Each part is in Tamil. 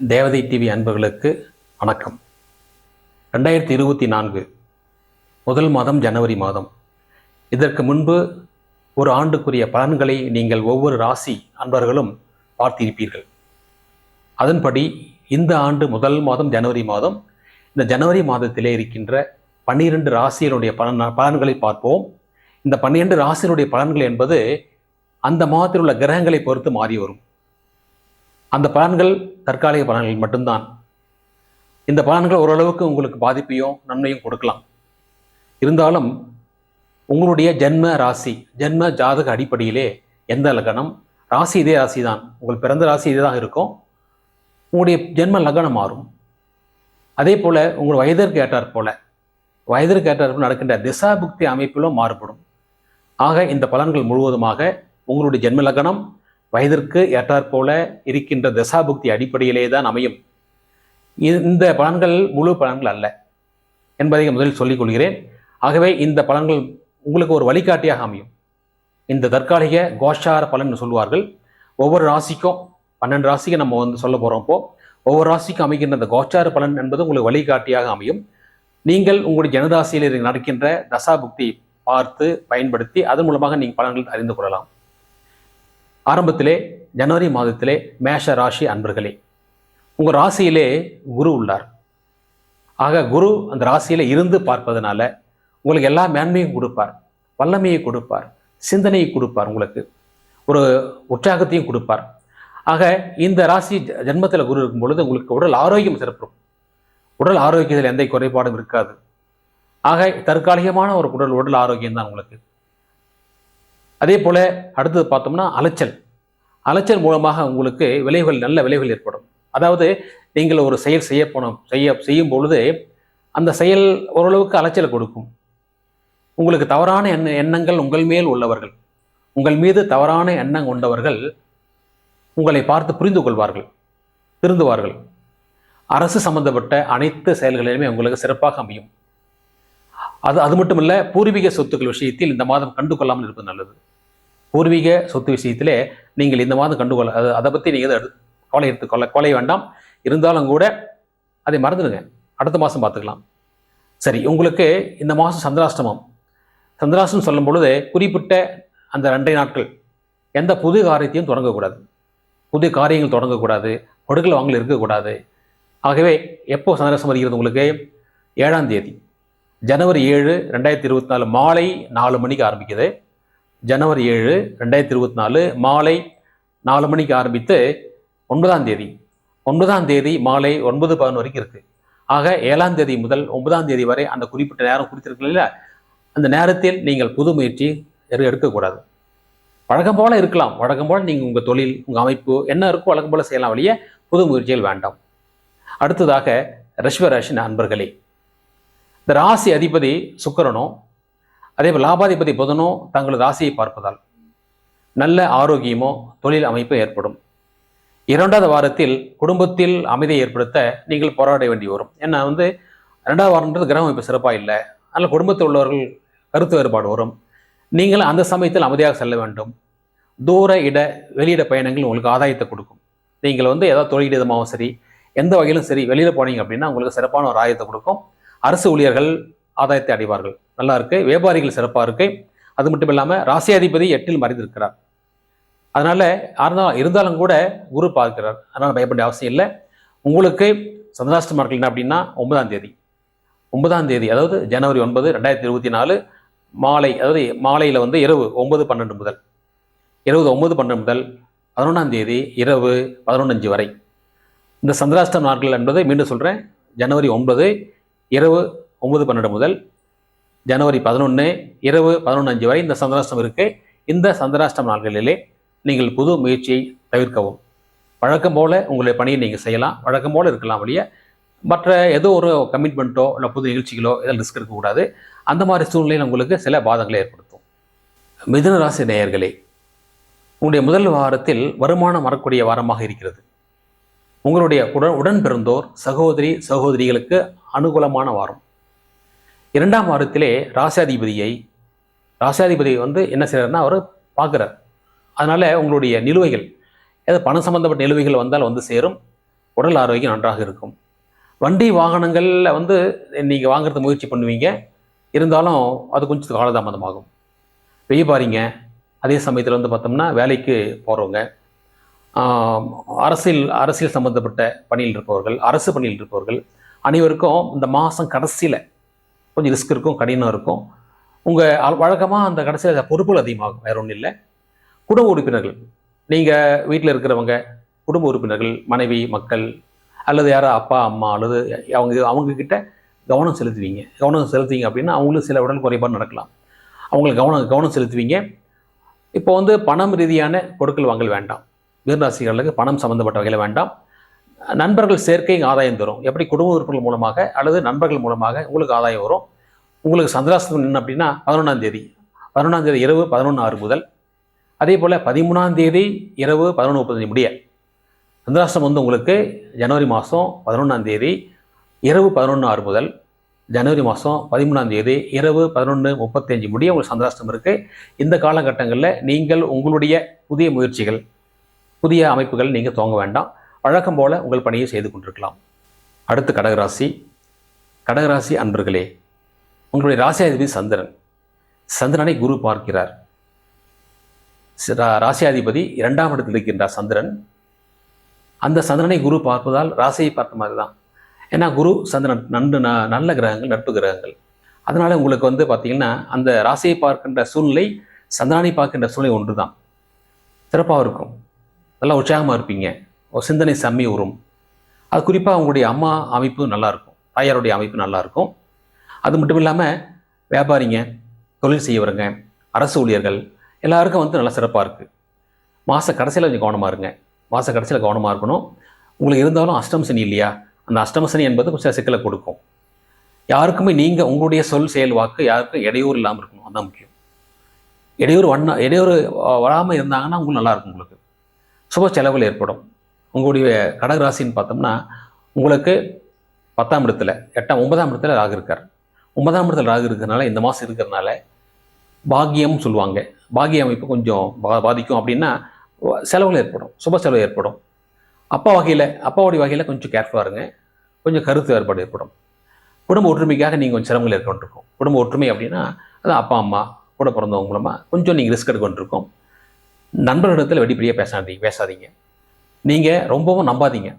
தேவதை டிவி அன்பர்களுக்கு வணக்கம். ரெண்டாயிரத்தி இருபத்தி நான்கு முதல் மாதம் ஜனவரி மாதம். இதற்கு முன்பு ஒரு ஆண்டுக்குரிய பலன்களை நீங்கள் ஒவ்வொரு ராசி அன்பர்களும் பார்த்திருப்பீர்கள். அதன்படி இந்த ஆண்டு முதல் மாதம் ஜனவரி மாதம் இந்த ஜனவரி மாதத்திலே இருக்கின்ற பன்னிரண்டு ராசியினுடைய பலன் பலன்களை பார்ப்போம். இந்த பன்னிரண்டு ராசியினுடைய பலன்கள் என்பது அந்த மாதத்தில் உள்ள கிரகங்களை பொறுத்து மாறி வரும். அந்த பலன்கள் தற்காலிக பலன்கள் மட்டும்தான். இந்த பலன்கள் ஓரளவுக்கு உங்களுக்கு பாதிப்பையும் நன்மையும் கொடுக்கலாம். இருந்தாலும் உங்களுடைய ஜென்ம ராசி ஜென்ம ஜாதக அடிப்படையிலே எந்த லக்னம்? ராசி இதே ராசி தான் உங்கள் பிறந்த ராசி இதே தான் இருக்கும். உங்களுடைய ஜென்ம லக்னம் மாறும். அதே போல் உங்கள் வயதிற்கு ஏற்றாற் போல வயதிற்கு ஏற்றாற் போல நடக்கின்ற திசாபுக்தி அமைப்பிலும் மாறுபடும். ஆக இந்த பலன்கள் முழுவதுமாக உங்களுடைய ஜென்ம லக்னம் வயதிற்கு ஏற்றாற்போல இருக்கின்ற தசாபுக்தி அடிப்படையிலே தான் அமையும். இந்த பலன்கள் முழு பலன்கள் அல்ல என்பதை முதலில் சொல்லிக் கொள்கிறேன். ஆகவே இந்த பலன்கள் உங்களுக்கு ஒரு வழிகாட்டியாக அமையும். இந்த தற்காலிக கோஷார பலன் சொல்வார்கள். ஒவ்வொரு ராசிக்கும் பன்னெண்டு ராசிக்கு நம்ம வந்து சொல்ல போகிறோம் ஒவ்வொரு ராசிக்கும் அமைகின்ற அந்த கோச்சார பலன் என்பது உங்களுக்கு வழிகாட்டியாக அமையும். நீங்கள் உங்களுடைய ஜனராசியில் நடக்கின்ற தசாபுக்தி பார்த்து பயன்படுத்தி அதன் மூலமாக நீங்கள் பலன்கள் அறிந்து கொள்ளலாம். ஆரம்பத்திலே ஜனவரி மாதத்திலே மேஷ ராசி அன்பர்களே உங்கள் ராசியிலே குரு உள்ளார். ஆக குரு அந்த ராசியில் இருந்து பார்ப்பதனால உங்களுக்கு எல்லா மேன்மையும் கொடுப்பார் வல்லமையை கொடுப்பார் சிந்தனையை கொடுப்பார் உங்களுக்கு ஒரு உற்சாகத்தையும் கொடுப்பார். ஆக இந்த ராசி ஜென்மத்தில் குரு இருக்கும் பொழுது உங்களுக்கு உடல் ஆரோக்கியம் சிறப்பிடும் உடல் ஆரோக்கியத்தில் எந்த குறைபாடும் இருக்காது. ஆக தற்காலிகமான ஒரு உடல் உடல் ஆரோக்கியம் தான் உங்களுக்கு. அதே போல் அடுத்தது பார்த்தோம்னா அலைச்சல். அலைச்சல் மூலமாக உங்களுக்கு விளைவுகள் நல்ல விளைவுகள் ஏற்படும். அதாவது நீங்கள் ஒரு செயல் செய்ய போனோம் செய்ய செய்யும் பொழுது அந்த செயல் ஓரளவுக்கு அலைச்சல் கொடுக்கும். உங்களுக்கு தவறான எண்ண எண்ணங்கள் உங்கள் மேல் உள்ளவர்கள் உங்கள் மீது தவறான எண்ணம் கொண்டவர்கள் உங்களை பார்த்து புரிந்து கொள்வார்கள் திருந்துவார்கள். அரசு சம்பந்தப்பட்ட அனைத்து செயல்களிலுமே உங்களுக்கு சிறப்பாக அமையும். அது அது மட்டும் இல்லை பூர்வீக சொத்துக்கள் விஷயத்தில் இந்த மாதம் கண்டு கொள்ளாமல் இருப்பது நல்லது. பூர்வீக சொத்து விஷயத்திலே நீங்கள் இந்த மாதம் கண்டுகொள்ள அது அதை பற்றி நீங்கள் எதுவும் கொலை கவலை எடுத்துக்கொள்ள கொலை வேண்டாம். இருந்தாலும் கூட அதை மறந்துடுங்க. அடுத்த மாதம் பார்த்துக்கலாம். சரி உங்களுக்கு இந்த மாதம் சந்திராஷ்டமம். சந்திராஷ்டம் சொல்லும் பொழுது குறிப்பிட்ட அந்த ரெண்டரை நாட்கள் எந்த புது காரியத்தையும் தொடங்கக்கூடாது. புது காரியங்கள் தொடங்கக்கூடாது. கொடுக்கல் வாங்கல் இருக்கக்கூடாது. ஆகவே எப்போ சந்திராஷ்டமம் வருகிறது உங்களுக்கு? ஏழாம் தேதி. ஜனவரி ஏழு ரெண்டாயிரத்தி இருபத்தி நாலு மாலை நாலு மணிக்கு ஆரம்பிக்குது. ஜனவரி ஏழு ரெண்டாயிரத்தி இருபத்தி நாலு மாலை நாலு மணிக்கு ஆரம்பித்து ஒன்பதாம் தேதி. ஒன்பதாம் தேதி மாலை ஒன்பது பதினொன்று வரைக்கும் இருக்குது ஆக ஏழாம் தேதி முதல் ஒன்பதாம் தேதி வரை அந்த குறிப்பிட்ட நேரம் குறித்திருக்கல அந்த நேரத்தில் நீங்கள் புது முயற்சி எடுக்கக்கூடாது. வழக்கம் போல் இருக்கலாம். வழக்கம் போல் நீங்கள் உங்கள் தொழில் உங்கள் அமைப்பு என்ன இருக்கோ வழக்கம் போல செய்யலாம் வழியே புது முயற்சிகள் வேண்டாம். அடுத்ததாக ரிஷ்வராசி நண்பர்களே. இந்த ராசி அதிபதி சுக்கரனும் அதே போல் லாபாதிபதி புதனும் தங்களது ராசியை பார்ப்பதால் நல்ல ஆரோக்கியமோ தொழில் அமைப்பு ஏற்படும். இரண்டாவது வாரத்தில் குடும்பத்தில் அமைதியை ஏற்படுத்த நீங்கள் போராட வேண்டி வரும். ஏன்னா வந்து ரெண்டாவது வாரம்ன்றது கிரகம் அமைப்பு சிறப்பாக இல்லை. அதனால் குடும்பத்தில் உள்ளவர்கள் கருத்து வேறுபாடு வரும். நீங்கள் அந்த சமயத்தில் அமைதியாக செல்ல வேண்டும். தூர இட வெளியிட பயணங்கள் உங்களுக்கு ஆதாயத்தை கொடுக்கும். நீங்கள் வந்து ஏதாவது தொழிலிதமாகவும் சரி எந்த வகையிலும் சரி வெளியில் போனீங்க அப்படின்னா உங்களுக்கு சிறப்பான ஒரு ஆதாயத்தை கொடுக்கும். அரசு ஊழியர்கள் ஆதாயத்தை அடைவார்கள். நல்லா இருக்கு. வியாபாரிகள் சிறப்பாக இருக்கு. அது மட்டும் இல்லாமல் ராசியாதிபதி எட்டில் மறைந்திருக்கிறார். அதனால யாருந்தா இருந்தாலும் கூட குரு பார்க்கிறார். அதனால் பயப்பட அவசியம் இல்லை. உங்களுக்கு சந்திராஷ்டம நாட்கள் என்ன அப்படின்னா ஒன்பதாம் தேதி. ஒன்பதாம் தேதி அதாவது ஜனவரி ஒன்பது ரெண்டாயிரத்தி இருபத்தி நாலு மாலை அதாவது மாலையில் வந்து இரவு ஒன்பது பன்னெண்டு முதல். இருபது ஒன்பது பன்னெண்டு முதல் பதினொன்றாம் தேதி இரவு பதினொன்று வரை. இந்த சந்திராஷ்டம் நாட்கள் என்பது மீண்டும் சொல்கிறேன் ஜனவரி ஒன்பது இரவு ஒன்பது பன்னெண்டு முதல் ஜனவரி பதினொன்று இரவு பதினொன்று அஞ்சு வரை இந்த சந்திராஷ்டம் இருக்கு. இந்த சந்திராஷ்டம் நாட்களிலே நீங்கள் புது முயற்சியை தவிர்க்கவும். வழக்கம் போல உங்களுடைய பணியை நீங்கள் செய்யலாம். வழக்கம் போல் இருக்கலாம் வழிய மற்ற ஏதோ ஒரு கமிட்மெண்ட்டோ இல்லை புது நிகழ்ச்சிகளோ இதில் ரிஸ்க் இருக்கக்கூடாது அந்த மாதிரி சூழ்நிலையில் உங்களுக்கு சில பாதங்களை ஏற்படுத்தும். மிதுன ராசி நேயர்களே உங்களுடைய முதல் வாரத்தில் வருமானம் வரக்கூடிய வாரமாக இருக்கிறது. உங்களுடைய உடன் உடன் பிறந்தோர் சகோதரி சகோதரிகளுக்கு அனுகூலமான வாரம். இரண்டாம் வாரத்திலே ராசாதிபதியை ராசாதிபதி வந்து என்ன செய்கிறாருன்னா அவர் பார்க்குறார். அதனால் உங்களுடைய நிலுவைகள் ஏதாவது பணம் சம்மந்தப்பட்ட நிலுவைகள் வந்தால் வந்து சேரும். உடல் ஆரோக்கியம் நன்றாக இருக்கும். வண்டி வாகனங்களில் வந்து நீங்கள் வாங்குறது முயற்சி பண்ணுவீங்க. இருந்தாலும் அது கொஞ்சம் காலதாமதமாகும். வியாபாரிங்க அதே சமயத்தில் வந்து பார்த்தோம்னா வேலைக்கு போகிறவங்க அரசியல் அரசியல் சம்மந்தப்பட்ட பணியில் இருப்பவர்கள் அரசு பணியில் இருப்பவர்கள் அனைவருக்கும் இந்த மாதம் கடைசியில் கொஞ்சம் ரிஸ்க் இருக்கும் கடினம் இருக்கும். உங்கள் வழக்கமாக அந்த கடைசியில் பொறுப்புகள் அதிகமாகும் வேற ஒன்றும் இல்லை. குடும்ப உறுப்பினர்கள் நீங்கள் வீட்டில் இருக்கிறவங்க குடும்ப உறுப்பினர்கள் மனைவி மக்கள் அல்லது யாரோ அப்பா அம்மா அல்லது அவங்க அவங்கக்கிட்ட கவனம் செலுத்துவீங்க. கவனம் செலுத்துவீங்க அப்படின்னா அவங்களுக்கு சில உடல் குறைபாடு நடக்கலாம். அவங்களுக்கு கவனம் கவனம் செலுத்துவீங்க. இப்போ வந்து பணம் ரீதியான பொருட்கள் வாங்கல் வேண்டாம். வீரராசிகளுக்கு பணம் சம்மந்தப்பட்ட வகையில் வேண்டாம். நண்பர்கள் சேர்க்கை ஆதாயம் தரும். எப்படி குடும்ப உறுப்பினர்கள் மூலமாக அல்லது நண்பர்கள் மூலமாக உங்களுக்கு ஆதாயம் வரும்? உங்களுக்கு சந்திராசிரமம் என்ன அப்படின்னா பதினொன்றாம் தேதி. பதினொன்றாம் தேதி இரவு பதினொன்று ஆறு முதல். அதே போல் பதிமூணாம் தேதி இரவு பதினொன்று முப்பத்தஞ்சு முடிய. சந்திராஷ்டிரம் வந்து உங்களுக்கு ஜனவரி மாதம் பதினொன்றாம் தேதி இரவு பதினொன்று ஆறு முதல். ஜனவரி மாதம் பதிமூணாம் தேதி இரவு பதினொன்று முப்பத்தஞ்சு முடிய உங்களுக்கு சந்திராஷ்டம் இருக்குது இந்த காலகட்டங்களில் நீங்கள் உங்களுடைய புதிய முயற்சிகள் புதிய அமைப்புகள் நீங்கள் துவங்க வேண்டாம். வழக்கம் போல் உங்கள் பணியை செய்து கொண்டிருக்கலாம். அடுத்து கடகராசி. கடகராசி அன்பர்களே உங்களுடைய ராசியாதிபதி சந்திரன். சந்திரனை குரு பார்க்கிறார். ராசியாதிபதி இரண்டாம் இடத்தில் இருக்கின்றார் சந்திரன். அந்த சந்திரனை குரு பார்ப்பதால் ராசியை பார்த்த மாதிரி தான். ஏன்னா குரு சந்திரன் நன்று நல்ல கிரகங்கள் நட்பு கிரகங்கள். அதனால் உங்களுக்கு வந்து பார்த்திங்கன்னா அந்த ராசியை பார்க்கின்ற சூழ்நிலை சந்திரனை பார்க்கின்ற சூழ்நிலை ஒன்று தான் சிறப்பாக இருக்கும். நல்லா உற்சாகமாக இருப்பீங்க. சிந்தனை செம்மி உறும். அது குறிப்பாக அவங்களுடைய அம்மா அமைப்பு நல்லாயிருக்கும். தாயாருடைய அமைப்பு நல்லாயிருக்கும். அது மட்டும் இல்லாமல் வியாபாரிங்க தொழில் செய்யவருங்க அரசு ஊழியர்கள் எல்லாருக்கும் வந்து நல்லா சிறப்பாக இருக்குது மாத கடைசியில் கொஞ்சம் கவனமாக இருங்க. மாத கடைசியில் கவனமாக இருக்கணும். உங்களுக்கு இருந்தாலும் அஷ்டம் சனி இல்லையா? அந்த அஷ்டம சனி என்பது கொஞ்சம் சிக்கலை கொடுக்கும். யாருக்குமே நீங்கள் உங்களுடைய சொல் செயல் வாக்கு யாருக்கும் இடையூறு இல்லாமல் இருக்கணும். அதுதான் முக்கியம். இடையூறு வண்ண இடையூறு வராமல் இருந்தாங்கன்னா உங்களுக்கு நல்லாயிருக்கும் உங்களுக்கு. சுப செலவில் ஏற்படும். உங்களுடைய கடகராசின்னு பார்த்தோம்னா உங்களுக்கு பத்தாம் இடத்துல எட்டாம் ஒன்பதாம் இடத்துல ராகு இருக்கார். ஒன்பதாம் இடத்துல ராகு இருக்கிறதுனால இந்த மாதம் இருக்கிறனால பாகியம் சொல்லுவாங்க. பாகிய அமைப்பு கொஞ்சம் பா பாதிக்கும். அப்படின்னா செலவுகள் ஏற்படும். சுப செலவு ஏற்படும். அப்பா வகையில் அப்பாவுடைய வகையில் கொஞ்சம் கேர்ஃபுல்லாக இருங்க. கொஞ்சம் கருத்து வேறுபாடு ஏற்படும். குடும்ப ஒற்றுமைக்காக நீங்கள் கொஞ்சம் சிரமங்கள் ஏற்பட்டுருக்கோம். குடும்ப ஒற்றுமை அப்படின்னா அதான் அப்பா அம்மா கூட பிறந்தவங்க மூலமாக கொஞ்சம் நீங்கள் ரிஸ்க் எடுக்கொண்டிருக்கோம். நண்பர்களிடத்தில் வெடிப்படியாக பேசாதீங்க பேசாதீங்க. நீங்கள் ரொம்பவும் நம்பாதீங்க.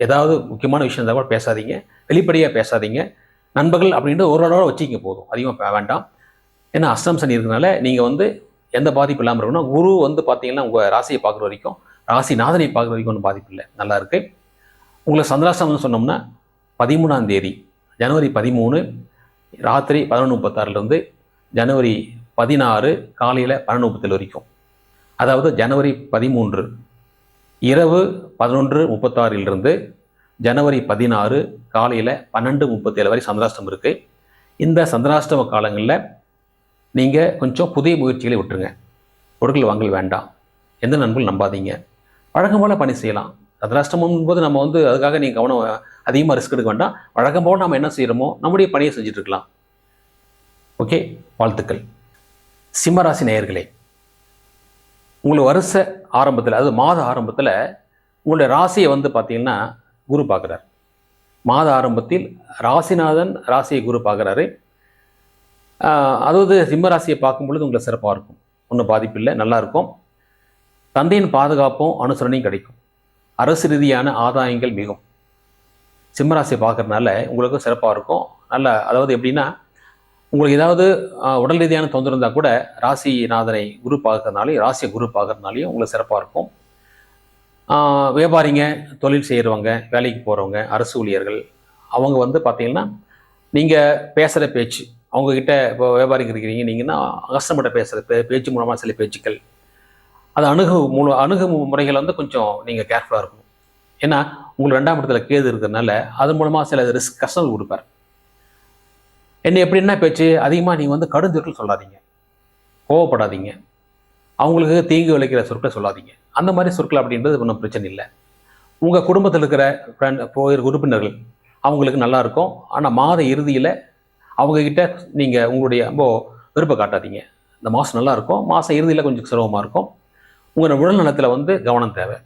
ஏதாவது முக்கியமான விஷயம் இருந்தால் கூட பேசாதீங்க. வெளிப்படையாக பேசாதீங்க. நண்பர்கள் அப்படின்ட்டு ஒரு அளவோட வச்சுக்கிங்க போதும். அதிகமாக வேண்டாம். ஏன்னா அஷ்டம் சனி இருக்கிறனால நீங்கள் வந்து எந்த பாதிப்பு இல்லாமல் இருக்கணும். குரு வந்து பார்த்தீங்கன்னா உங்கள் ராசியை பார்க்குற வரைக்கும் ராசி நாதனை பார்க்குற வரைக்கும் ஒன்றும் பாதிப்பு இல்லை. நல்லா இருக்குது உங்களை சந்திராஷ்டமம்னு சொன்னோம்னா பதிமூணாம் தேதி ஜனவரி பதிமூணு ராத்திரி பதினொன்று முப்பத்தாறுலேருந்து ஜனவரி பதினாறு காலையில் பன்னெண்டு முப்பத்தேழு வரைக்கும். அதாவது ஜனவரி பதிமூன்று இரவு பதினொன்று முப்பத்தாறிலிருந்து ஜனவரி பதினாறு காலையில் பன்னெண்டு முப்பத்தேழு வரை சந்திராஷ்டம் இருக்குது இந்த சந்திராஷ்டம காலங்களில் நீங்கள் கொஞ்சம் புதிய முயற்சிகளை விட்டுருங்க. பொருட்கள் வாங்கல் வேண்டாம். எந்த நண்பர்கள் நம்பாதீங்க. வழக்கம் போல் பணி செய்யலாம். சந்திராஷ்டமம் போது நம்ம வந்து அதுக்காக நீங்கள் கவனம் அதிகமாக ரிஸ்க் எடுக்க வேண்டாம். வழக்கம் போல் நம்ம என்ன செய்கிறோமோ நம்முடைய பணியை செஞ்சுட்டு இருக்கலாம். ஓகே? வாழ்த்துக்கள். சிம்மராசி நேயர்களே உங்களுக்கு வருஷ ஆரம்பத்தில் அதாவது மாத ஆரம்பத்தில் உங்களுடைய ராசியை வந்து பார்த்தீங்கன்னா குரு பார்க்குறார். மாத ஆரம்பத்தில் ராசிநாதன் ராசியை குரு பார்க்குறாரு. அதாவது சிம்ம ராசியை பார்க்கும் பொழுது உங்களுக்கு சிறப்பாக இருக்கும். ஒன்றும் பாதிப்பு இல்லை நல்லாயிருக்கும் தந்தையின் பாதுகாப்பும் அனுசரணையும் கிடைக்கும். அரசு ரீதியான ஆதாயங்கள் மிகும். சிம்மராசியை பார்க்குறதுனால உங்களுக்கு சிறப்பாக இருக்கும். நல்ல அதாவது எப்படின்னா உங்களுக்கு ஏதாவது உடல் ரீதியான தொந்தரவு இருந்தால் கூட ராசிநாதனை குரு பார்க்கறதுனாலையும் ராசியை குரு பார்க்கறதுனாலையும் உங்களுக்கு சிறப்பாக இருக்கும். வியாபாரிங்க தொழில் செய்கிறவங்க வேலைக்கு போகிறவங்க அரசு ஊழியர்கள் அவங்க வந்து பார்த்திங்கன்னா நீங்கள் பேசுகிற பேச்சு அவங்கக்கிட்ட இப்போ வியாபாரிங்க இருக்கிறீங்க நீங்கன்னா கஷ்டப்பட்ட பேசுகிற பே பேச்சு மூலமாக சில பேச்சுக்கள். அது அணுகு மூல அணுகு முறைகள் வந்து கொஞ்சம் நீங்கள் கேர்ஃபுல்லாக இருக்கணும். ஏன்னா உங்களுக்கு ரெண்டாம் இடத்துல கேது இருக்கிறதுனால அது மூலமாக சில ரிஸ்க் கஷ்டங்கள் கொடுப்பார். என்ன எப்படின்னா பேச்சு அதிகமாக நீங்கள் வந்து கடுஞ்சொற்கள் சொல்லாதீங்க. கோவப்படாதீங்க. அவங்களுக்கு தீங்கு விளைக்கிற சொற்களை சொல்லாதீங்க. அந்த மாதிரி சொற்கள் அப்படின்றது ஒன்றும் பிரச்சனை இல்லை. உங்கள் குடும்பத்தில் இருக்கிற ஃப்ரெண்ட் போயிரு உறுப்பினர்கள் அவங்களுக்கு நல்லா இருக்கும். ஆனால் மாத இறுதியில் அவங்கக்கிட்ட நீங்கள் உங்களுடைய ரொம்ப விருப்பம் காட்டாதீங்க. இந்த மாதம் நல்லாயிருக்கும் மாதம் இறுதியில் கொஞ்சம் சிரமமாக இருக்கும். உங்கள் உடல் நலத்தில் வந்து கவனம் தேவை.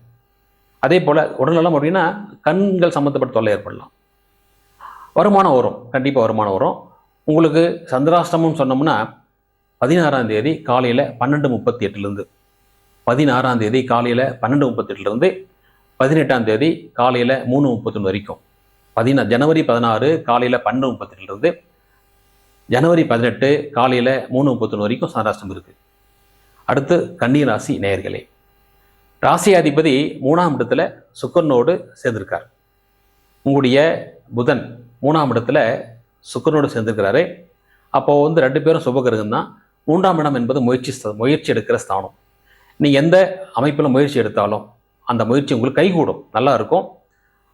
அதே போல் உடல்நலம் அப்படின்னா கண்கள் சம்மந்தப்பட்ட தொல்லை ஏற்படலாம். வருமானம் வரும். கண்டிப்பாக வருமானம் வரும். உங்களுக்கு சந்திராஷ்டமம் சொன்னோம்னா பதினாறாம் தேதி காலையில் பன்னெண்டு முப்பத்தி எட்டுலேருந்து பதினாறாம் தேதி காலையில் பன்னெண்டு முப்பத்தெட்டுலேருந்து பதினெட்டாம் தேதி காலையில் மூணு முப்பத்தொன்று வரைக்கும். பதினா ஜனவரி பதினாறு காலையில் பன்னெண்டு முப்பத்தெட்டுலேருந்து ஜனவரி பதினெட்டு காலையில் மூணு முப்பத்தொன்று வரைக்கும் சந்திராஷ்டம் இருக்குது அடுத்து கன்னி ராசி நேயர்களே ராசியாதிபதி மூணாம் இடத்துல சுக்கரனோடு சேர்ந்திருக்கார். உங்களுடைய புதன் மூணாம் இடத்துல சுக்கரனோடு சேர்ந்திருக்கிறாரு. அப்போ வந்து ரெண்டு பேரும் சுபகிரகம் தான் மூன்றாம் இடம் என்பது முயற்சி முயற்சி எடுக்கிற ஸ்தானம். நீங்கள் எந்த அமைப்பில் முயற்சி எடுத்தாலும் அந்த முயற்சி உங்களுக்கு கைகூடும். நல்லா இருக்கும்.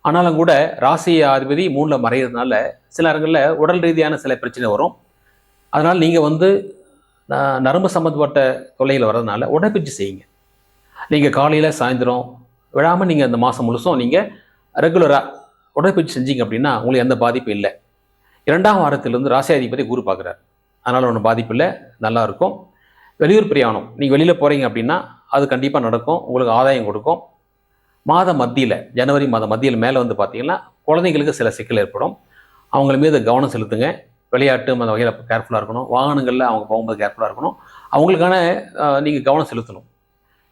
ஆனாலும் கூட ராசி அதிபதி மூணில் மறையிறதுனால சில இடங்களில் உடல் ரீதியான சில பிரச்சனை வரும். அதனால் நீங்கள் வந்து நரம்பு சம்மந்தப்பட்ட தொல்லையில் வர்றதுனால உடற்பயிற்சி செய்யுங்க. நீங்கள் காலையில் சாயந்தரம் விழாமல் நீங்கள் அந்த மாதம் முழுசும் நீங்கள் ரெகுலராக உடற்பயிற்சி செஞ்சீங்க அப்படின்னா உங்களுக்கு எந்த பாதிப்பும் இல்லை. இரண்டாம் வாரத்திலிருந்து ராசியாதிபதி குரு பார்க்குறார். அதனால் ஒன்றும் பாதிப்பு இல்லை நல்லா இருக்கும். வெளியூர் பிரயாணம். நீங்கள் வெளியில் போகிறீங்க அப்படின்னா அது கண்டிப்பாக நடக்கும். உங்களுக்கு ஆதாயம் கொடுக்கும். மாத மத்தியில் ஜனவரி மாத மத்தியில் மேலே வந்து பார்த்தீங்கன்னா குழந்தைங்களுக்கு சில சிக்கல் ஏற்படும். அவங்கள மீது கவனம் செலுத்துங்க. விளையாட்டு அந்த வகையில் கேர்ஃபுல்லாக இருக்கணும். வாகனங்களில் அவங்க போகும்போது கேர்ஃபுல்லாக இருக்கணும். அவங்களுக்கான நீங்கள் கவனம் செலுத்தணும்.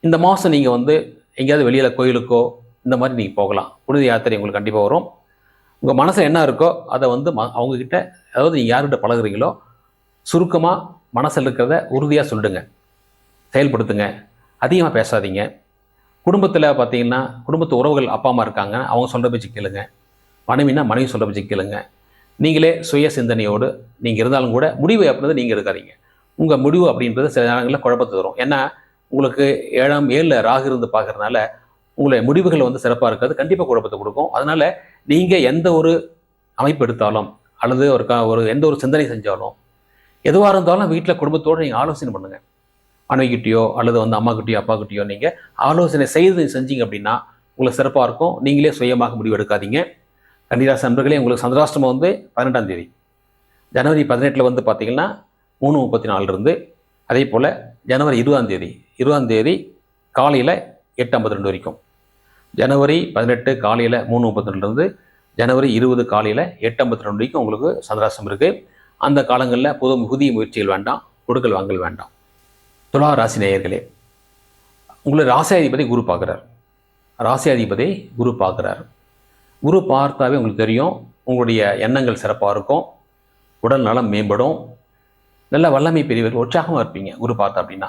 இந்த மாதம் நீங்கள் வந்து எங்கேயாவது வெளியில் கோயிலுக்கோ இந்த மாதிரி நீங்கள் போகலாம். புனித யாத்திரை உங்களுக்கு கண்டிப்பாக வரும். உங்கள் மனசில் என்ன இருக்கோ அதை வந்து ம அவங்கக்கிட்ட அதாவது நீங்கள் யார்கிட்ட பழகுறீங்களோ சுருக்கமாக மனசில் இருக்கிறத உறுதியாக சொல்லிடுங்க செயல்படுத்துங்க. அதிகமாக பேசாதீங்க. குடும்பத்தில் பார்த்தீங்கன்னா குடும்பத்து உறவுகள் அப்பா அம்மா இருக்காங்க அவங்க சொல்கிற பேச்சு கேளுங்க. மனைவினா மனைவி சொல்கிற பேச்சு கேளுங்க. நீங்களே சுய சிந்தனையோடு நீங்கள் இருந்தாலும் கூட முடிவு அப்படின்றது நீங்கள் எடுக்காதீங்க. உங்கள் முடிவு அப்படின்றது சில நேரங்களில் குழப்பத்தை தரும். ஏன்னா உங்களுக்கு ஏழாம் ஏழில் ராகு இருந்து பார்க்குறதுனால உங்களுடைய முடிவுகள் வந்து சிறப்பாக இருக்காது கண்டிப்பாக குழப்பத்தை கொடுக்கும். அதனால் நீங்கள் எந்த ஒரு அமைப்பு எடுத்தாலும் அல்லது ஒரு க ஒரு எந்த ஒரு சிந்தனை செஞ்சாலும் எதுவாக இருந்தாலும் வீட்டில் குடும்பத்தோடு நீங்கள் ஆலோசனை பண்ணுங்கள் மனைவிக்கிட்டேயோ அல்லது வந்து அம்மாக்கிட்டேயோ அப்பாக்கிட்டேயோ நீங்கள் ஆலோசனை செய்து செஞ்சீங்க அப்படின்னா உங்களுக்கு சிறப்பாக இருக்கும். நீங்களே சுயமாக முடிவு எடுக்காதீங்க. கன்னிராசி நண்பர்களே உங்களுக்கு சந்திராஷ்டிரமம் வந்து பன்னெண்டாம் தேதி. ஜனவரி பதினெட்டில் வந்து பார்த்தீங்கன்னா மூணு முப்பத்தி நாலுலேருந்து அதே போல் ஜனவரி இருபதாம் தேதி இருபதாம் தேதி காலையில் எட்டு ஐம்பத்தி ரெண்டு வரைக்கும். ஜனவரி பதினெட்டு காலையில் மூணு முப்பத்தி ரெண்டுலேருந்து ஜனவரி இருபது காலையில் எட்டு ஐம்பத்தி ரெண்டு வரைக்கும் உங்களுக்கு சந்திராஷ்டம் இருக்குது அந்த காலங்களில் புது புதிய முயற்சிகள் வேண்டாம் கொடுக்கல் வாங்கல் வேண்டாம். துலா ராசி நேயர்களே உங்களை ராசியாதிபதி குரு பார்க்குறார். ராசியாதிபதி குரு பார்க்குறார். குரு பார்த்தாவே உங்களுக்கு தெரியும் உங்களுடைய எண்ணங்கள் சிறப்பாக இருக்கும் உடல் நலம் மேம்படும் நல்ல வல்லமை பெரியவர்கள் உற்சாகமாக இருப்பீங்க குரு பார்த்தா அப்படின்னா.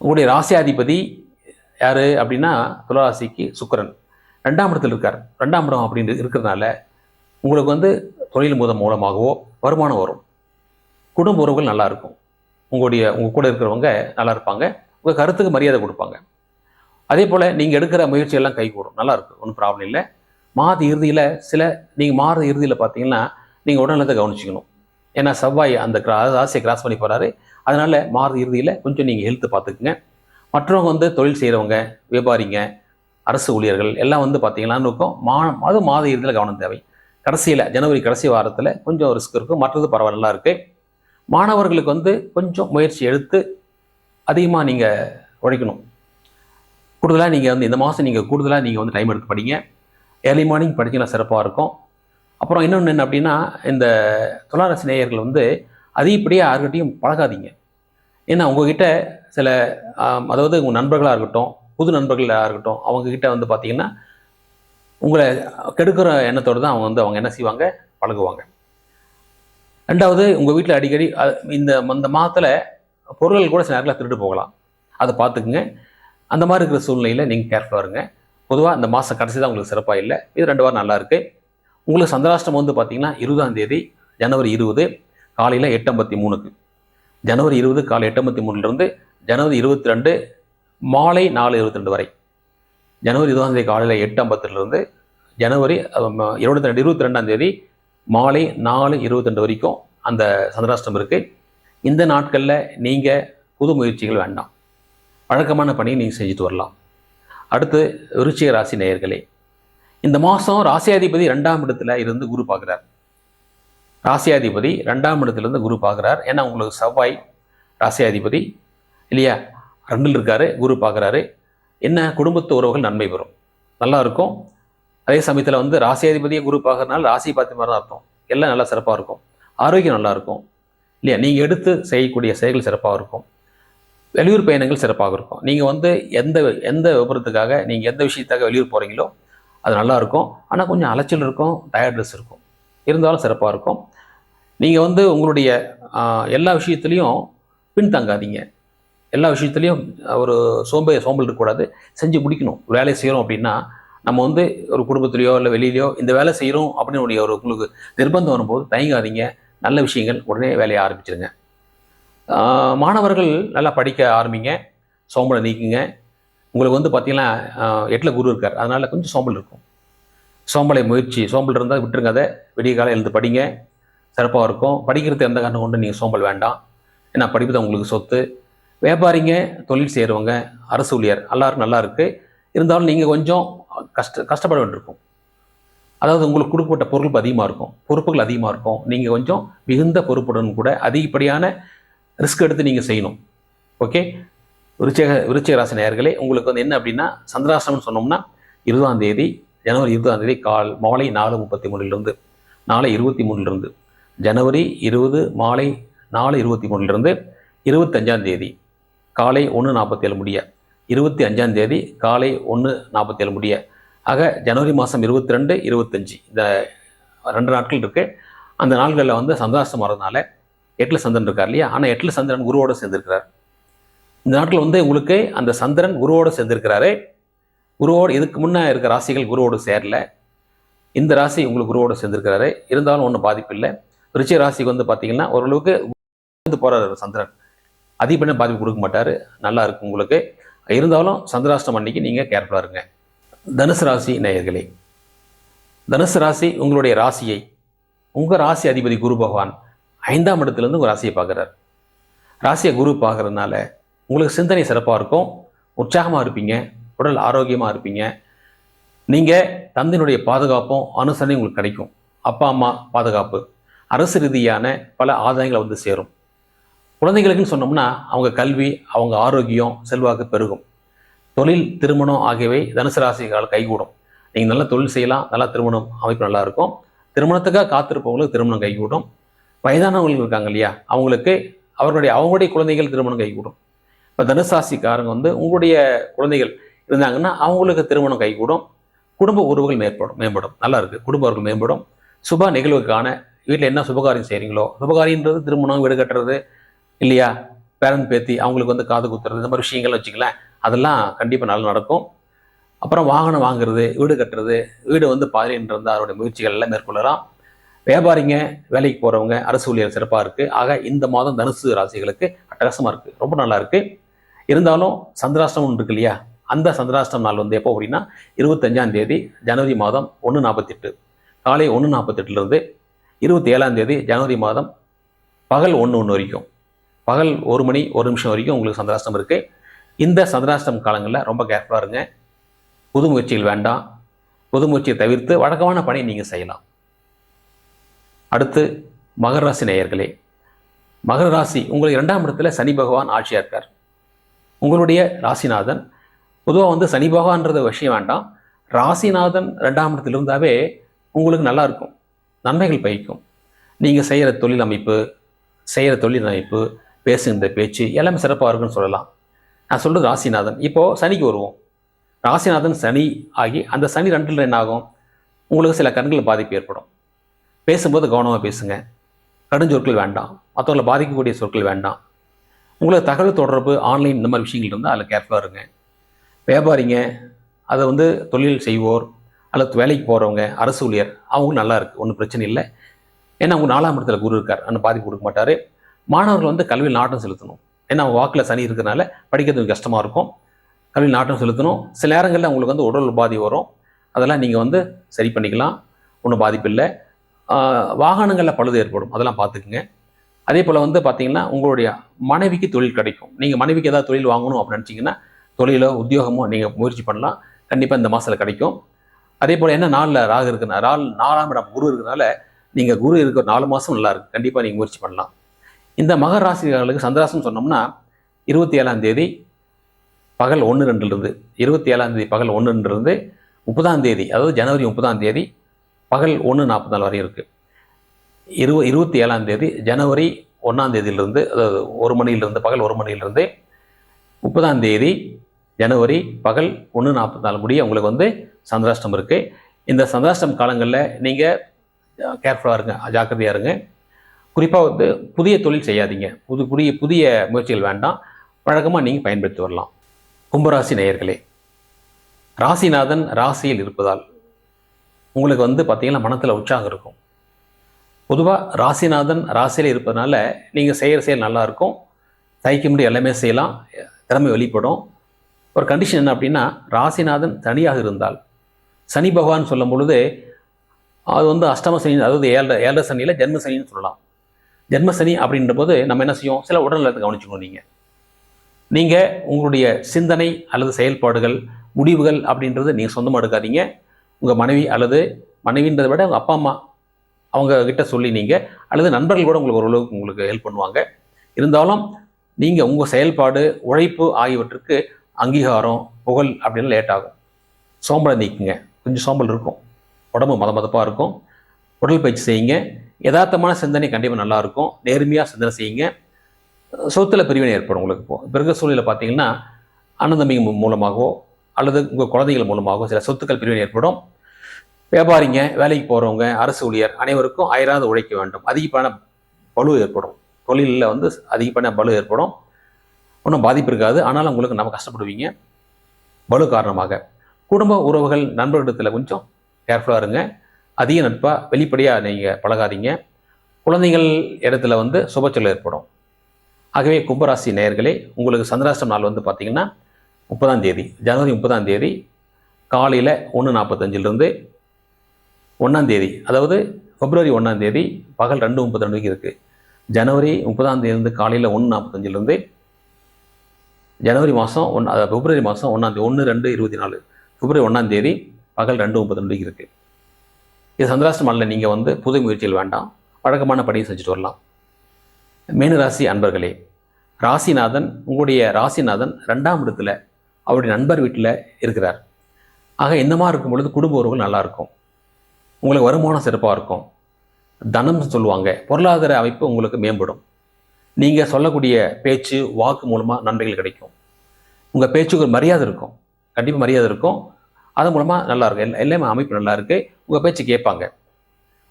உங்களுடைய ராசியாதிபதி யார் அப்படின்னா துளராசிக்கு சுக்கரன். ரெண்டாம் இடத்துல இருக்கார். ரெண்டாம் இடம் அப்படின்னு இருக்கிறதுனால உங்களுக்கு வந்து தொழில் மூதம் மூலமாகவோ வருமானம் வரும். குடும்ப உறவுகள் நல்லாயிருக்கும் உங்களுடைய உங்கள் கூட இருக்கிறவங்க நல்லா இருப்பாங்க. உங்கள் கருத்துக்கு மரியாதை கொடுப்பாங்க. அதே போல் நீங்கள் எடுக்கிற முயற்சியெல்லாம் கைகூடும் நல்லாயிருக்கும் ஒன்றும் ப்ராப்ளம் இல்லை. மாத இறுதியில் சில நீங்கள் மாத இறுதியில் பார்த்தீங்கன்னா நீங்கள் உடல்நலத்தை கவனிச்சிக்கணும். ஏன்னா செவ்வாய் அந்த கிரா ராசியை கிராஸ் பண்ணி போகிறாரு அதனால் மாத இறுதியில் கொஞ்சம் நீங்கள் ஹெல்த்து பார்த்துக்குங்க. மற்றவங்க வந்து தொழில் செய்கிறவங்க வியாபாரிங்க அரசு ஊழியர்கள் எல்லாம் வந்து பார்த்தீங்கன்னா இருக்கும். மா அது மாத இறுதியில் கவனம் தேவை. கடைசியில் ஜனவரி கடைசி வாரத்தில் கொஞ்சம் ரிஸ்க் இருக்கும். மற்றது பரவாயில்லாம் இருக்குது மாணவர்களுக்கு வந்து கொஞ்சம் முயற்சி எடுத்து அதிகமாக நீங்கள் உழைக்கணும். கூடுதலாக நீங்கள் வந்து இந்த மாதம் நீங்கள் கூடுதலாக நீங்கள் வந்து டைம் எடுத்து படிங்க. ஏர்லி மார்னிங் படிச்சிங்கன்னா சிறப்பாக இருக்கும். அப்புறம் இன்னொன்று என்ன அப்படின்னா இந்த துளாராசி நேயர்கள் வந்து அதிகப்படியாக யாருக்கிட்டையும் பழகாதீங்க. ஏன்னா உங்ககிட்ட சில அதாவது உங்கள் நண்பர்களாக இருக்கட்டும் புது நண்பர்களாக இருக்கட்டும் அவங்கக்கிட்ட வந்து பார்த்தீங்கன்னா உங்களை கெடுக்கிற எண்ணத்தோடு தான் அவங்க வந்து அவங்க என்ன செய்வாங்க? பழகுவாங்க. ரெண்டாவது உங்கள் வீட்டில் அடிக்கடி இந்த இந்த மாதத்தில் பொருள்கள் கூட சில நேரத்தில் திருட்டு போகலாம். அதை பார்த்துக்குங்க அந்த மாதிரி இருக்கிற சூழ்நிலையில் நீங்கள் கேர்ஃபுல்லாக இருங்க. பொதுவாக இந்த மாதம் கடைசி தான் உங்களுக்கு சிறப்பாக இல்லை. இது ரெண்டு வாரம் நல்லாயிருக்கு உங்களுக்கு சந்திராஷ்டம் வந்து பார்த்தீங்கன்னா இருபதாம் தேதி ஜனவரி இருபது காலையில் எட்டு ஐம்பத்தி மூணுக்கு. ஜனவரி இருபது காலை எட்டு ஐம்பத்தி மூணுலேருந்து ஜனவரி இருபத்தி ரெண்டு மாலை நாலு இருபத்தி ரெண்டு வரை. ஜனவரி இருபதாம் தேதி காலையில் எட்டு ஐம்பத்திலிருந்து ஜனவரி இருபத்தி ரெண்டு இருபத்தி ரெண்டாம் தேதி மாலை நாலு இருபத்தி ரெண்டு வரைக்கும் அந்த சந்திராஷ்டம் இருக்குது இந்த நாட்களில் நீங்கள் புது முயற்சிகள் வேண்டாம். வழக்கமான பணியை நீங்கள் செஞ்சுட்டு வரலாம். அடுத்து விருச்சிக ராசி நேயர்களே இந்த மாதம் ராசியாதிபதி ரெண்டாம் இடத்துல இருந்து குரு பார்க்குறார். ராசியாதிபதி ரெண்டாம் இடத்துலேருந்து குரு பார்க்குறார். ஏன்னா உங்களுக்கு செவ்வாய் ராசியாதிபதி இல்லையா? ரெண்டில் இருக்காரு குரு பார்க்குறாரு. என்ன? குடும்பத்து உறவுகள் நன்மை பெறும். நல்லா இருக்கும். அதே சமயத்தில் வந்து ராசியாதிபதியை குரு பார்க்கறதுனால ராசி பார்த்த மாதிரி தான் அர்த்தம். எல்லாம் நல்லா சிறப்பாக இருக்கும். ஆரோக்கியம் நல்லா இருக்கும். இல்லையா? நீங்கள் எடுத்து செய்யக்கூடிய செயல்கள் சிறப்பாக இருக்கும். வெளியூர் பயணங்கள் சிறப்பாக இருக்கும். நீங்கள் வந்து எந்த எந்த விபரத்துக்காக நீங்கள் எந்த விஷயத்துக்காக வெளியூர் போகிறீங்களோ அது நல்லா இருக்கும். ஆனால் கொஞ்சம் அலைச்சல் இருக்கும் டயர்ட்னஸ் இருக்கும். இருந்தாலும் சிறப்பாக இருக்கும். நீங்கள் வந்து உங்களுடைய எல்லா விஷயத்துலையும் பின்தங்காதீங்க. எல்லா விஷயத்துலையும் ஒரு சோம்பே சோம்பல் இருக்கக்கூடாது. செஞ்சு முடிக்கணும். வேலை வேலையை செய்கிறோம் அப்படின்னா நம்ம வந்து ஒரு குடும்பத்துலேயோ இல்லை வெளியிலையோ இந்த வேலை செய்கிறோம் அப்படின்னு உடைய ஒரு உங்களுக்கு நிர்பந்தம் வரும்போது தயங்காதீங்க. நல்ல விஷயங்கள் உடனே வேலையை ஆரம்பிச்சிருங்க. மாணவர்கள் நல்லா படிக்க ஆரம்பிங்க. சோம்பலை நீக்குங்க. உங்களுக்கு வந்து பார்த்திங்கன்னா எட்டில் குரு இருக்கார். அதனால் கொஞ்சம் சோம்பல் இருக்கும். சோம்பலை முயற்சி சோம்பல் இருந்தால் விட்டுருங்க அதை. விடிய காலம் எழுந்து படிங்க. சிறப்பாக இருக்கும். படிக்கிறது எந்த காரணம் கொண்டு நீங்கள் சோம்பல் வேண்டாம். ஏன்னா படிப்பு தான் உங்களுக்கு சொத்து. வியாபாரிங்க தொழில் செய்கிறவங்க அரசு ஊழியர் எல்லாரும் நல்லா இருக்குது இருந்தாலும் நீங்கள் கொஞ்சம் கஷ்ட கஷ்டப்பட வேண்டியிருக்கும். அதாவது உங்களுக்கு கொடுக்கப்பட்ட பொருள் அதிகமாக இருக்கும். பொறுப்புகள் அதிகமாக இருக்கும். நீங்கள் கொஞ்சம் மிகுந்த பொறுப்புடன் கூட அதிகப்படியான ரிஸ்க் எடுத்து நீங்கள் செய்யணும். ஓகே? விருச்சக விருச்சிக ராசி நேயர்களே உங்களுக்கு வந்து என்ன அப்படின்னா சந்திராசனம்னு சொன்னோம்னா இருபதாம் தேதி ஜனவரி இருபதாம் தேதி கால் மாலை நாலு முப்பத்தி மூணுலேருந்து நாளை இருபத்தி மூணுலேருந்து ஜனவரி இருபது மாலை நாலு இருபத்தி மூணுலேருந்து இருபத்தஞ்சாம் தேதி காலை ஒன்று நாற்பத்தேழு முடிய இருபத்தி அஞ்சாம் தேதி காலை ஒன்று நாற்பத்தேழு முடிய. ஆக ஜனவரி மாதம் இருபத்தி ரெண்டு இருபத்தஞ்சி இந்த ரெண்டு நாட்கள் இருக்குது அந்த நாள்களில் வந்து சந்தாசம் வரதுனால எட்டில் சந்திரன் இருக்கார் இல்லையா? ஆனால் எட்டில் சந்திரன் குருவோடு சேர்ந்திருக்கிறார். இந்த நாட்கள் வந்து உங்களுக்கு அந்த சந்திரன் குருவோடு சேர்ந்திருக்கிறாரு. குருவோடு இதுக்கு முன்னே இருக்க ராசிகள் குருவோடு சேரல. இந்த ராசி உங்களுக்கு குருவோடு சேர்ந்திருக்கிறாரு. இருந்தாலும் ஒன்றும் பாதிப்பு இல்லை ராசிக்கு வந்து பார்த்தீங்கன்னா ஓரளவுக்கு வந்து போகிறாரு சந்திரன். அதிகப்படியான பாதிப்பு கொடுக்க மாட்டார். நல்லா இருக்கும் உங்களுக்கு. இருந்தாலும் சந்திராஷ்டம் அன்னைக்கு நீங்கள் கேர்ஃபுல்லாக இருங்க. தனுசு ராசி நேயர்களே. தனுசு ராசி உங்களுடைய ராசியை உங்கள் ராசி அதிபதி குரு பகவான் ஐந்தாம் இடத்துலேருந்து உங்கள் ராசியை பார்க்குறார் ராசியை குரு பார்க்குறதுனால உங்களுக்கு சிந்தனை சிறப்பாக இருக்கும். உற்சாகமாக இருப்பீங்க. உடல் ஆரோக்கியமாக இருப்பீங்க. நீங்கள் தந்தையினுடைய பாதுகாப்பும் அனுசரணை உங்களுக்கு கிடைக்கும். அப்பா அம்மா பாதுகாப்பு. அரசு ரீதியான பல ஆதாயங்களை வந்து சேரும். குழந்தைகளுக்குன்னு சொன்னோம்னா அவங்க கல்வி அவங்க ஆரோக்கியம் செல்வாக்கு பெருகும். தொழில் திருமணம் ஆகியவை தனுசு ராசிகளால் கைகூடும். நீங்கள் நல்லா தொழில் செய்யலாம் நல்லா திருமணம் அமைப்பு நல்லாயிருக்கும் திருமணத்துக்காக காத்திருப்பவங்களுக்கு திருமணம் கைகூடும். வயதானவங்களுக்கு இருக்காங்க இல்லையா? அவங்களுக்கு அவர்களுடைய அவங்களுடைய குழந்தைகள் திருமணம் கைகூடும். இப்போ தனுசு ராசிக்காரங்க வந்து உங்களுடைய குழந்தைகள் இருந்தாங்கன்னா அவங்களுக்கு திருமணம் கைகூடும். குடும்ப உறவுகள் மேற்படும் மேம்படும். நல்லா இருக்குது குடும்ப உறவுகள் மேம்படும். சுப நிகழ்வுக்கான வீட்டில் என்ன சுபகாரியம் செய்கிறீங்களோ சுபகாரியன்றது திருமணம் வீடு கட்டுறது இல்லையா? பேரன் பேத்தி அவங்களுக்கு வந்து காது குத்துறது இந்த மாதிரி விஷயங்கள் வச்சுக்கலாம் அதெல்லாம் கண்டிப்பாக நல்லா நடக்கும். அப்புறம் வாகனம் வாங்குறது வீடு கட்டுறது வீடு வந்து பாதிரின்றது அவருடைய முயற்சிகள் எல்லாம் மேற்கொள்ளலாம். வியாபாரிங்க வேலைக்கு போகிறவங்க அரசு ஊழியர் சிறப்பாக இருக்குது ஆக இந்த மாதம் தனுசு ராசிகளுக்கு அட்டகாசமாக இருக்குது ரொம்ப நல்லா இருக்குது இருந்தாலும் சந்திராஷ்டமம் இருக்கு இல்லையா? அந்த சந்திராஷ்டம் நாள் வந்து எப்போ அப்படின்னா இருபத்தஞ்சாம் தேதி ஜனவரி மாதம் ஒன்று நாற்பத்தெட்டு காலை ஒன்று நாற்பத்தெட்டுலேருந்து இருபத்தி ஏழாம் தேதி ஜனவரி மாதம் பகல் ஒன்று ஒன்று வரைக்கும். பகல் ஒரு மணி ஒரு நிமிஷம் வரைக்கும் உங்களுக்கு சந்திராஷ்டம் இருக்குது இந்த சந்திராஷ்டம் காலங்களில் ரொம்ப கேர்ஃபுல்லாக இருங்க. புது முயற்சிகள் வேண்டாம். புது முயற்சியை தவிர்த்து வழக்கமான பணியை நீங்கள் செய்யலாம். அடுத்து மகர ராசி நேயர்களே. மகர ராசி உங்களுக்கு இரண்டாம் இடத்துல சனி பகவான் ஆட்சியாக இருக்கார். உங்களுடைய ராசிநாதன் பொதுவாக வந்து சனி பகவான்றது விஷயம் வேண்டாம். ராசிநாதன் ரெண்டாம் இடத்துல இருந்தாவே உங்களுக்கு நல்லா இருக்கும். நன்மைகள் பயிக்கும். நீங்கள் செய்கிற தொழில் அமைப்பு செய்கிற தொழில் அமைப்பு பேசுகின்ற பேச்சு எல்லாமே சிறப்பாக இருக்குன்னு சொல்லலாம். நான் சொல்கிறது ராசிநாதன். இப்போது சனிக்கு வருவோம். ராசிநாதன் சனி ஆகி அந்த சனி ரெண்டில் என்ன ஆகும்? உங்களுக்கு சில கண்கள் பாதிப்பு ஏற்படும். பேசும்போது கவனமாக பேசுங்க. கடுஞ்சொற்கள் வேண்டாம். மற்றவங்களை பாதிக்கக்கூடிய சொற்கள் வேண்டாம். உங்களுக்கு தகவல் தொடர்பு ஆன்லைன் இந்த மாதிரி விஷயங்கள் இருந்தால் அதில் கேர்ஃபுல்லாக இருங்க. வியாபாரிங்க அதை வந்து தொழில் செய்வோர் அல்லது வேலைக்கு போகிறவங்க அரசு ஊழியர் அவங்க நல்லா இருக்குது ஒன்றும் பிரச்சனை இல்லை. ஏன்னா அவங்க நாலாம் இடத்துல குரு இருக்கார் அந்த பாதிப்பு கொடுக்க மாட்டார். மாணவர்கள் வந்து கல்வியில் நாட்டம் செலுத்தணும். ஏன்னா அவங்க வாக்கில் சனி இருக்கிறனால படிக்கிறது கஷ்டமாக இருக்கும். கல்வியில் நாட்டம் செலுத்தணும். சில நேரங்களில் அவங்களுக்கு வந்து உடல் உபாதி வரும். அதெல்லாம் நீங்கள் வந்து சரி பண்ணிக்கலாம். ஒன்றும் பாதிப்பு இல்லை. வாகனங்களில் பழுது ஏற்படும். அதெல்லாம் பார்த்துக்குங்க. அதே போல் வந்து பார்த்தீங்கன்னா உங்களுடைய மனைவிக்கு தொழில் கிடைக்கும். நீங்கள் மனைவிக்கு ஏதாவது தொழில் வாங்கணும் அப்படின்னு நினச்சிங்கன்னா தொழிலோ உத்தியோகமோ நீங்கள் முயற்சி பண்ணலாம். கண்டிப்பாக இந்த மாதத்தில் கிடைக்கும். அதே போல் என்ன நாளில் ராகு இருக்குன்னா ரால் நாலாம் இடம் குரு இருக்கிறனால நீங்கள் குரு இருக்கிற நாலு மாதம் நல்லா இருக்குது கண்டிப்பாக நீங்கள் முயற்சி பண்ணலாம். இந்த மகர ராசிகளுக்கு சந்திராசம் சொன்னோம்னா இருபத்தி ஏழாம் தேதி பகல் ஒன்று ரெண்டுலேருந்து இருபத்தி ஏழாம் தேதி பகல் ஒன்று ரெண்டுலேருந்து முப்பதாம் தேதி அதாவது ஜனவரி முப்பதாம் தேதி பகல் ஒன்று நாற்பத்தி நாள் வரையும் இருக்குது இரு இருபத்தி ஏழாம் தேதி ஜனவரி ஒன்றாம் தேதியிலிருந்து அதாவது ஒரு மணியிலிருந்து பகல் ஒரு மணியிலிருந்து முப்பதாம் தேதி ஜனவரி பகல் ஒன்று நாற்பத்தி நாலு முடிய உங்களுக்கு வந்து சந்திராஷ்டம் இருக்குது இந்த சந்திராஷ்டம் காலங்களில் நீங்கள் கேர்ஃபுல்லாக இருங்க ஜாக்கிரதையாக இருங்க. குறிப்பாக வந்து புதிய தொழில் செய்யாதீங்க. புது புதிய புதிய முயற்சிகள் வேண்டாம். வழக்கமாக நீங்கள் பயன்படுத்தி வரலாம். கும்பராசி நேயர்களே ராசிநாதன் ராசியில் இருப்பதால் உங்களுக்கு வந்து பார்த்தீங்கன்னா மனத்தில் உற்சாகம் இருக்கும். பொதுவாக ராசிநாதன் ராசியில் இருப்பதனால நீங்கள் செய்கிற செயல் நல்லாயிருக்கும் தைக்க முடியும் எல்லாமே செய்யலாம். திறமை வெளிப்படும். ஒரு கண்டிஷன் என்ன அப்படின்னா ராசிநாதன் தனியாக இருந்தால் சனி பகவான் சொல்லும் பொழுது அது வந்து அஷ்டம சனி அதாவது ஏழரை ஏழரை சனியில் ஜென்ம சனின்னு சொல்லலாம். ஜென்ம சனி அப்படின்ற போது நம்ம என்ன செய்வோம்? சில உடல்நலத்தை கவனிச்சுக்கணும் நீங்கள் நீங்கள் உங்களுடைய சிந்தனை அல்லது செயல்பாடுகள் முடிவுகள் அப்படின்றது நீங்கள் சொந்தமாக எடுக்காதீங்க. உங்கள் மனைவி அல்லது மனைவின்றதை விட உங்கள் அப்பா அம்மா அவங்க கிட்ட சொல்லி நீங்கள் அல்லது நண்பர்கள் கூட உங்களுக்கு ஓரளவுக்கு உங்களுக்கு ஹெல்ப் பண்ணுவாங்க. இருந்தாலும் நீங்கள் உங்கள் செயல்பாடு உழைப்பு ஆகியவற்றுக்கு அங்கீகாரம் புகழ் அப்படின்னு லேட் ஆகும். சோம்பலை நீக்குங்க. கொஞ்சம் சோம்பல் இருக்கும். உடம்பு மத மதப்பாக இருக்கும். உடல் பயிற்சி செய்யுங்க. யதார்த்தமான சிந்தனை கண்டிப்பாக நல்லாயிருக்கும் நேர்மையாக சிந்தனை செய்யுங்க. சொத்துல பிரிவினை ஏற்படும் உங்களுக்கு இப்போ. இப்போ இருக்கிற சூழ்நிலை பார்த்தீங்கன்னா அண்ணன் மூலமாகவோ அல்லது உங்கள் குழந்தைகள் மூலமாகவோ சில சொத்துக்கள் பிரிவினை ஏற்படும். வியாபாரிங்க வேலைக்கு போகிறவங்க அரசு ஊழியர் அனைவருக்கும் அயராது உழைக்க வேண்டும். அதிகமான பலு ஏற்படும். தொழிலில் வந்து அதிகமான பலு ஏற்படும். ஒன்றும் பாதிப்பு இருக்காது. ஆனாலும் உங்களுக்கு நம்ம கஷ்டப்படுவீங்க. பலு காரணமாக. குடும்ப உறவுகள் நண்பர்களிடத்தில் கொஞ்சம் கேர்ஃபுல்லாக இருங்க. அதிக நட்பாக வெளிப்படையாக நீங்கள் பழகாதீங்க. குழந்தைகள் இடத்துல வந்து சுபச்சொல் ஏற்படும். ஆகவே கும்பராசி நேயர்களே உங்களுக்கு சந்திராஷ்டம் நாள் வந்து பார்த்தீங்கன்னா முப்பதாம் தேதி ஜனவரி முப்பதாம் தேதி காலையில் ஒன்று நாற்பத்தஞ்சிலிருந்து ஒன்றாம் தேதி அதாவது பிப்ரவரி ஒன்றாம் தேதி பகல் ரெண்டு முப்பத்தி ரெண்டுக்கு இருக்குது ஜனவரி முப்பதாம் தேதியிலிருந்து காலையில் ஒன்று நாற்பத்தஞ்சிலிருந்து ஜனவரி மாதம் ஒன் அதாவது பிப்ரவரி மாதம் ஒன்றாம் தேதி ஒன்று ரெண்டு இருபத்தி நாலு. பிப்ரவரி ஒன்றாந்தேதி பகல் ரெண்டு முப்பத்தி ரெண்டுக்கு இருக்குது இது சந்திராஷ்டம் நாளில் நீங்கள் வந்து புது முயற்சிகள் வேண்டாம். வழக்கமான பணியை செஞ்சுட்டு வரலாம். மீனராசி அன்பர்களே ராசிநாதன் உங்களுடைய ராசிநாதன் ரெண்டாம் இடத்துல அவருடைய நண்பர் வீட்டில் இருக்கிறார். ஆக இந்த மாதிரி இருக்கும் பொழுது குடும்ப உறவுகள் நல்லாயிருக்கும் உங்களுக்கு வருமானம் சிறப்பாக இருக்கும். தனம் சொல்லுவாங்க. பொருளாதார அமைப்பு உங்களுக்கு மேம்படும். நீங்கள் சொல்லக்கூடிய பேச்சு வாக்கு மூலமாக நன்மைகள் கிடைக்கும். உங்கள் பேச்சுக்கு ஒரு மரியாதை இருக்கும். கண்டிப்பாக மரியாதை இருக்கும். அது மூலமாக நல்லா இருக்கும். எல்லா எல்லாமே அமைப்பு நல்லா இருக்கு. உங்கள் பேச்சு கேட்பாங்க.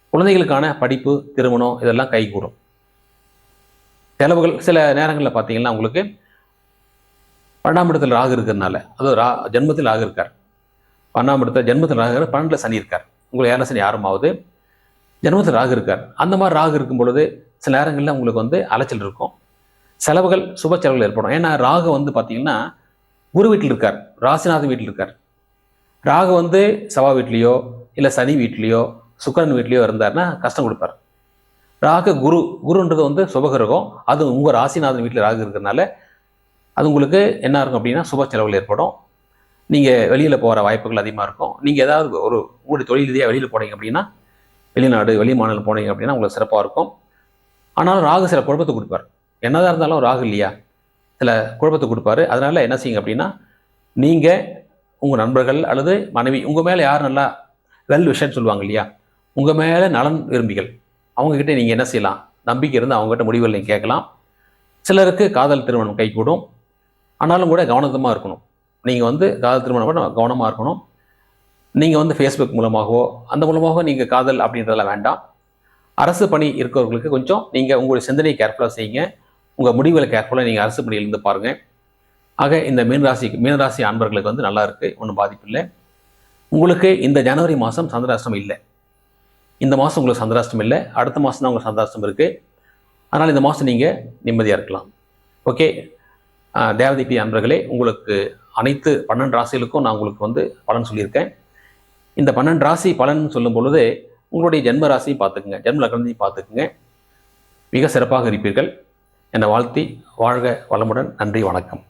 குழந்தைகளுக்கான படிப்பு திருமணம் இதெல்லாம் கைகூடும். செலவுகள் சில நேரங்களில் பார்த்தீங்கன்னா உங்களுக்கு பன்னெண்டாம் இடத்துல ராகு இருக்கிறதுனால அதாவது ரா ஜென்மத்தில் ராகு இருக்கார். பன்னெண்டாம் இடத்துல ஜென்மத்தில் ராகு பன்னெண்டில் சனி இருக்கார். உங்களுக்கு ஏழரை சனி ஆரம்பமாவது ஜென்மத்தில் ராகு இருக்கார். அந்த மாதிரி ராகு இருக்கும் பொழுது சில நேரங்களில் உங்களுக்கு வந்து அலைச்சல் இருக்கும். செலவுகள் சுப செலவுகள் ஏற்படும். ஏன்னா ராகு வந்து பார்த்தீங்கன்னா குரு வீட்டில் இருக்கார். ராசிநாதன் வீட்டில் இருக்கார். ராகு வந்து சவா வீட்லேயோ இல்லை சனி வீட்லேயோ சுக்கரன் வீட்லேயோ இருந்தாருன்னா கஷ்டம் கொடுப்பார். ராகு குரு குருன்றது வந்து சுபகிரகம். அது உங்கள் ராசிநாதன் வீட்டில் ராகு இருக்கிறதுனால அது உங்களுக்கு என்ன இருக்கும் அப்படின்னா சுப செலவுகள் ஏற்படும். நீங்கள் வெளியில் போகிற வாய்ப்புகள் அதிகமாக இருக்கும். நீங்கள் ஏதாவது ஒரு உங்களுடைய தொழில் ரீதியாக வெளியில் போனீங்க அப்படின்னா வெளிநாடு வெளி மாநிலம் போனீங்க அப்படின்னா உங்களுக்கு சிறப்பாக இருக்கும். ஆனாலும் ராகு சில குழப்பத்தை கொடுப்பார். என்னதாக இருந்தாலும் ராகு இல்லையா? சில குழப்பத்தை கொடுப்பாரு. அதனால் என்ன செய்யுங்க அப்படின்னா நீங்கள் உங்கள் நண்பர்கள் அல்லது மனைவி உங்கள் மேலே யார் நல்லா வெல் விஷயம் சொல்லுவாங்க இல்லையா? உங்கள் மேலே நலன் விரும்பிகள். அவங்கக்கிட்ட நீங்கள் என்ன செய்யலாம்? நம்பிக்கை இருந்து அவங்ககிட்ட முடிவுகள் நீங்கள் கேட்கலாம். சிலருக்கு காதல் திருமணம் கைகூடும். ஆனாலும் கூட கவனமாக இருக்கணும். நீங்கள் வந்து காதல் திருமணம் கூட கவனமாக இருக்கணும். நீங்கள் வந்து ஃபேஸ்புக் மூலமாகவோ அந்த மூலமாகவோ நீங்கள் காதல் அப்படின்றதெல்லாம் வேண்டாம். அரசு பணி இருக்கிறவர்களுக்கு கொஞ்சம் நீங்கள் உங்களுடைய சிந்தனையை கேர்ஃபுல்லாக செய்யுங்க. உங்கள் முடிவுகளை கேர்ஃபுல்லாக நீங்கள் அரசு பணியிலிருந்து பாருங்கள் ஆக இந்த மீனராசி மீனராசி அன்பர்களுக்கு வந்து நல்லா இருக்குது ஒன்றும் பாதிப்பு இல்லை. உங்களுக்கு இந்த ஜனவரி மாதம் சந்திராஷ்டம் இல்லை. இந்த மாதம் உங்களுக்கு சந்திராஷ்டம் இல்லை. அடுத்த மாதம் தான் உங்களுக்கு சந்திராஷ்டம் இருக்குது அதனால் இந்த மாதம் நீங்கள் நிம்மதியாக இருக்கலாம். ஓகே? தேவதீபி அன்பர்களே உங்களுக்கு அனைத்து பன்னெண்டு ராசிகளுக்கும் நான் உங்களுக்கு வந்து பலன் சொல்லியிருக்கேன். இந்த பன்னெண்டு ராசி பலன் சொல்லும் பொழுது உங்களுடைய ஜென்ம ராசியும் பார்த்துக்குங்க. ஜென்ம லக்னத்தையும் பார்த்துக்குங்க. மிக சிறப்பாக இருப்பீர்கள். என்னை வாழ்த்தி வாழ்க வளமுடன். நன்றி வணக்கம்.